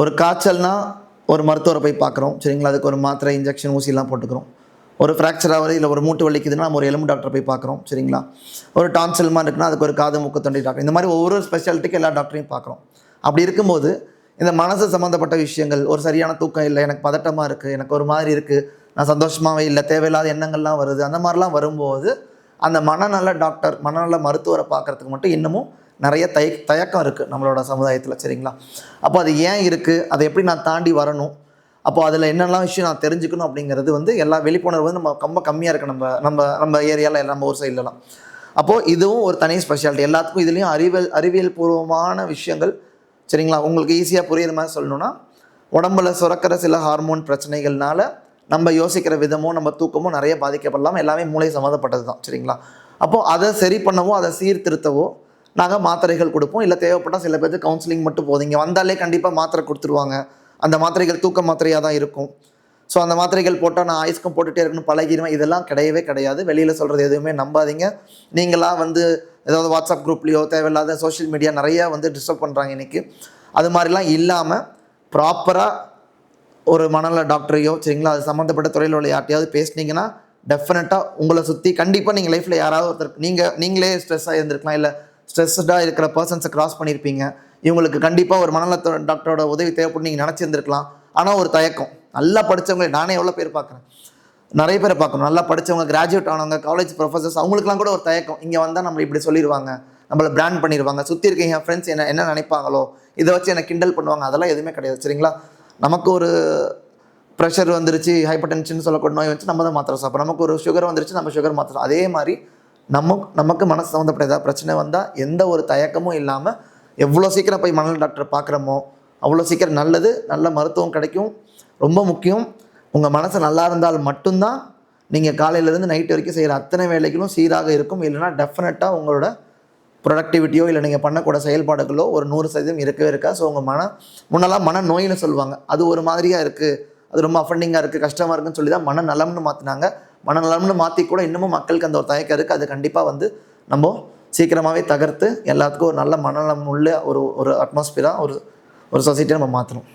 ஒரு காய்ச்சல்னா ஒரு மருத்துவரை போய் பார்க்குறோம். சரிங்களா? அதுக்கு ஒரு மாத்திரை இன்ஜெக்ஷன் ஊசிலாம் போட்டுக்கிறோம். ஒரு ஃப்ராக்சர் ஆகுது இல்லை ஒரு மூட்டு வலிக்குதுன்னா நம்ம ஒரு எலும்பு டாக்டரை போய் பார்க்குறோம். சரிங்களா? ஒரு டான்சல்மா இருக்குன்னா அதுக்கு ஒரு காது மூக்கு தொண்டை டாக்டர் இந்த மாதிரி ஒவ்வொரு ஸ்பெஷாலிட்டிக்கு எல்லா டாக்டரையும் பார்க்குறோம். அப்படி இருக்கும்போது இந்த மனசு சம்மந்தப்பட்ட விஷயங்கள் ஒரு சரியான தூக்கம் இல்லை எனக்கு பதட்டமாக இருக்குது எனக்கு ஒரு மாதிரி இருக்குது நான் சந்தோஷமாகவே இல்லை தேவையில்லாத எண்ணங்கள்லாம் வருது அந்த மாதிரிலாம் வரும்போது அந்த மனநல டாக்டர் மனநல மருத்துவரை பார்க்குறதுக்கு மட்டும் இன்னமும் நிறைய தய தயக்கம் இருக்குது நம்மளோட சமுதாயத்தில் சரிங்களா? அப்போ அது ஏன் இருக்குது அதை எப்படி நான் தாண்டி வரணும்? அப்போ அதில் என்னெல்லாம் விஷயம் நான் தெரிஞ்சுக்கணும் அப்படிங்கிறது வந்து எல்லா விழிப்புணர்வு வந்து நம்ம ரொம்ப கம்மியாக இருக்குது நம்ம நம்ம நம்ம ஏரியாவில் நம்ம ஊர் சைட்லலாம். அப்போது இதுவும் ஒரு தனி ஸ்பெஷாலிட்டி எல்லாத்துக்கும் இதுலேயும் அறிவியல் அறிவியல் பூர்வமான விஷயங்கள் சரிங்களா? உங்களுக்கு ஈஸியாக புரியுற மாதிரி சொல்லணும்னா உடம்புல சுரக்கிற சில ஹார்மோன் பிரச்சனைகள்னால நம்ம யோசிக்கிற விதமும் நம்ம தூக்கமும் நிறைய பாதிக்கப்படலாம். எல்லாமே மூளை சம்மந்தப்பட்டது தான் சரிங்களா? அப்போது அதை சரி பண்ணவோ அதை சீர்திருத்தவோ நாங்கள் மாத்திரைகள் கொடுப்போம். இல்லை தேவைப்பட்டால் சில பேருக்கு கவுன்சிலிங் மட்டும் போதும். இங்கே வந்தாலே கண்டிப்பாக மாத்திரை கொடுத்துருவாங்க. அந்த மாத்திரைகள் தூக்க மாத்திரையாக தான் இருக்கும். ஸோ அந்த மாத்திரைகள் போட்டால் நான் ஐஸ்க்கும் போட்டுகிட்டே இருக்கணும் பழகிடுவேன் இதெல்லாம் கிடையவே கிடையாது. வெளியில் சொல்கிறது எதுவுமே நம்பாதீங்க. நீங்களாக வந்து ஏதாவது வாட்ஸ்அப் குரூப்லேயோ தேவையில்லாத சோஷியல் மீடியா நிறையா வந்து டிஸ்டர்ப் பண்ணுறாங்க இன்றைக்கி அது மாதிரிலாம் இல்லாமல் ப்ராப்பராக ஒரு மனநல டாக்டரையோ சரிங்களா? அது சம்மந்தப்பட்ட துறையில் உள்ள யார்ட்டையாவது பேசினீங்கன்னா டெஃபினட்டாக உங்களை சுற்றி கண்டிப்பாக நீங்கள் லைஃப்பில் யாராவது ஒருத்தர் நீங்கள் நீங்களே ஸ்ட்ரெஸ்ஸாக இருந்திருக்கலாம். இல்லை ஸ்ட்ரெஸ்டாக இருக்கிற பர்சன்ஸை கிராஸ் பண்ணியிருப்பீங்க இவங்களுக்கு கண்டிப்பாக ஒரு மனநல டாக்டரோட உதவி தேவைப்பட்டு நீங்கள் நினச்சிருந்துருக்கலாம். ஆனால் ஒரு தயக்கம். நல்லா படித்தவங்களை நானே எவ்வளோ பேர் பார்க்குறேன்? நிறைய பேரை பார்க்கணும். நல்லா படித்தவங்க கிராஜுவேட் ஆனவங்க காலேஜ் ப்ரொஃபசர்ஸ் அவங்களுக்குலாம் கூட ஒரு தயக்கம். இங்கே வந்தால் நம்மளை இப்படி சொல்லிடுவாங்க நம்மளை பிராண்ட் பண்ணிடுவாங்க சுற்றி இருக்க என் ஃப்ரெண்ட்ஸ் என்ன என்ன நினைப்பாங்களோ இதை வச்சு என்னை கிண்டல் பண்ணுவாங்க. அதெல்லாம் எதுவுமே கிடையாது. சரிங்களா? நமக்கு ஒரு ப்ரெஷர் வந்துருச்சு ஹைப்பர் டென்ஷன் சொல்லக்கூடிய நோய் வச்சு நம்ம தான் மாத்திரை சாப்பிட்றோம் நமக்கு ஒரு சுகர் வந்துருச்சு நம்ம சுகர் மாத்திரை அதே மாதிரி நம்ம நமக்கு மனசு சம்மந்தப்பட்ட ஏதாவது பிரச்சனை வந்தால் எந்த ஒரு தயக்கமும் இல்லாமல் எவ்வளோ சீக்கிரம் போய் மனநல டாக்டரை பார்க்குறோமோ அவ்வளோ சீக்கிரம் நல்லது நல்ல மருத்துவம் கிடைக்கும். ரொம்ப முக்கியம். உங்கள் மனசு நல்லா இருந்தால் மட்டும்தான் நீங்கள் காலையிலேருந்து நைட் வரைக்கும் செய்கிற அத்தனை வேலைகளும் சீராக இருக்கும். இல்லைன்னா டெஃபினட்டாக உங்களோட ப்ரொடக்டிவிட்டியோ இல்லை நீங்கள் பண்ணக்கூட செயல்பாடுகளோ ஒரு நூறு சதவீதம் இருக்கவே இருக்கா ஸோ உங்கள் மன முன்னெல்லாம் மன நோயின்னு சொல்லுவாங்க. அது ஒரு மாதிரியாக இருக்குது அது ரொம்ப அஃபண்டிங்காக இருக்குது கஷ்டமாக இருக்குன்னு சொல்லி தான் மன நலம்னு மாற்றினாங்க மனநலம்னு மாற்றி கூட இன்னமும் மக்களுக்கு அந்த ஒரு தயக்கம் இருக்குது அது கண்டிப்பாக வந்து நம்ம சீக்கிரமாகவே தகர்த்து எல்லாத்துக்கும் ஒரு நல்ல மனநலம் உள்ள ஒரு ஒரு அட்மாஸ்பியராக ஒரு ஒரு சொசைட்டியை நம்ம மாற்றணும்